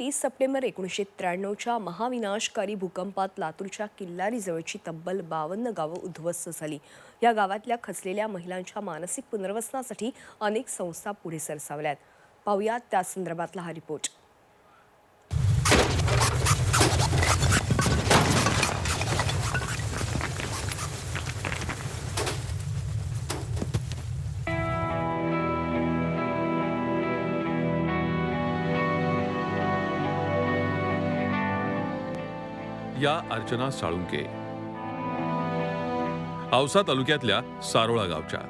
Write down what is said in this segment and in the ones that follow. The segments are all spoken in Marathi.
तीस सप्टेंबर एकोणीसशे त्र्याण्णवच्या महाविनाशकारी भूकंपात लातूरच्या किल्लारीजवळची तब्बल बावन्न गावं उद्ध्वस्त झाली. या गावातल्या खचलेल्या महिलांच्या मानसिक पुनर्वसनासाठी अनेक संस्था पुढे सरसावल्यात. पाहुयात त्या संदर्भातला हा रिपोर्ट या अर्चना साळुंके. औसा तालुक्यातल्या सारोळा गावच्या.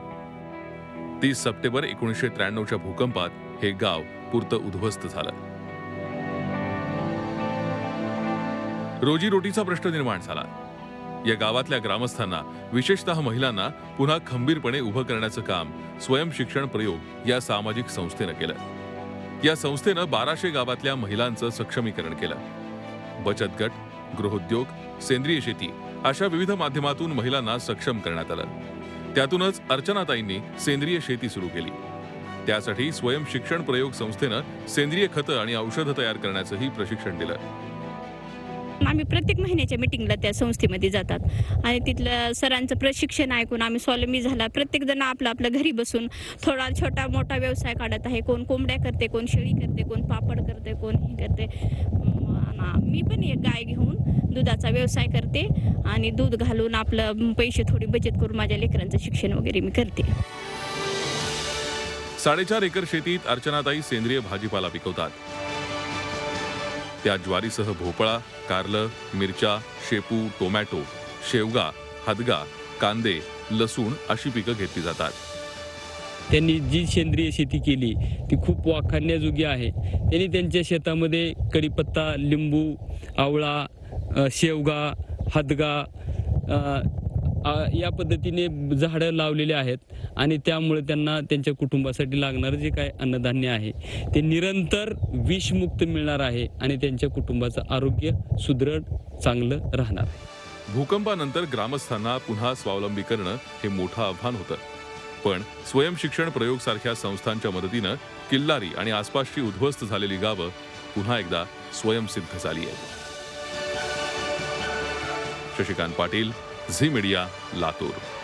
तीस सप्टेंबर एकोणीसशे त्र्याण्णवच्या भूकंपात हे गाव पुरतं उद्ध्वस्त झालं. रोजीरोटीचा प्रश्न निर्माण झाला. या गावातल्या ग्रामस्थांना विशेषतः महिलांना पुन्हा खंबीरपणे उभं करण्याचं काम स्वयंशिक्षण प्रयोग या सामाजिक संस्थेनं केलं. या संस्थेनं बाराशे गावातल्या महिलांचं सक्षमीकरण केलं. बचत गट गृहोद्योग सेंद्रिय शेती अशा विविध माध्यमातून महिलांना सक्षम करण्यात आलं. त्यातूनच अर्चनाताईंनी सेंद्रिय शेती सुरू केली. त्यासाठी स्वयं शिक्षण प्रयोग संस्थेनं सेंद्रिय खतं आणि औषधं तयार करण्याचंही प्रशिक्षण दिलं. आम्ही प्रत्येक महिन्याच्या मिटिंगला त्या संस्थेमध्ये जातात. आणि तिथलं सरांचं प्रशिक्षण ऐकून आम्ही स्वावलंबी झाला. प्रत्येक जण आपलं आपलं घरी बसून थोडा छोटा मोठा व्यवसाय काढत आहे. कोण कोंबड्या करते कोण शेळी करते कोण पापड करते कोण हे करते. हां मी पण एक गाय घेऊन दुधाचा व्यवसाय करते आणि दूध घालून आपलं पैसे थोडी बचत करून माझ्या लेकरांचं शिक्षण वगैरे मी करते. साडेचार एकर शेतीत अर्चनाताई सेंद्रिय भाजीपाला पिकवतात. त्या ज्वारीसह भोपळा कारलं मिरच्या शेपू टोमॅटो शेवगा हदगा कांदे लसूण अशी पिकं घेतली जातात. त्यांनी जी सेंद्रिय शेती केली ती खूप वाखाणण्याजोगी आहे. त्यांनी त्यांच्या शेतामध्ये कढीपत्ता लिंबू आवळा शेवगा हदगा या पद्धतीने झाडं लावलेले आहेत आणि त्यामुळे त्यांना त्यांच्या कुटुंबासाठी लागणारं जे काय अन्नधान्य आहे ते निरंतर विषमुक्त मिळणार आहे आणि त्यांच्या कुटुंबाचं आरोग्य सुदृढ चांगलं राहणार आहे. भूकंपानंतर ग्रामस्थांना पुन्हा स्वावलंबी करणं हे मोठं आव्हान होतं. पण स्वयंशिक्षण प्रयोग सारख्या संस्थांच्या मदतीनं किल्लारी आणि आसपासची उद्ध्वस्त झालेली गावं पुन्हा एकदा स्वयंसिद्ध झाली आहेत. Shashikant Patil Zee media Latur.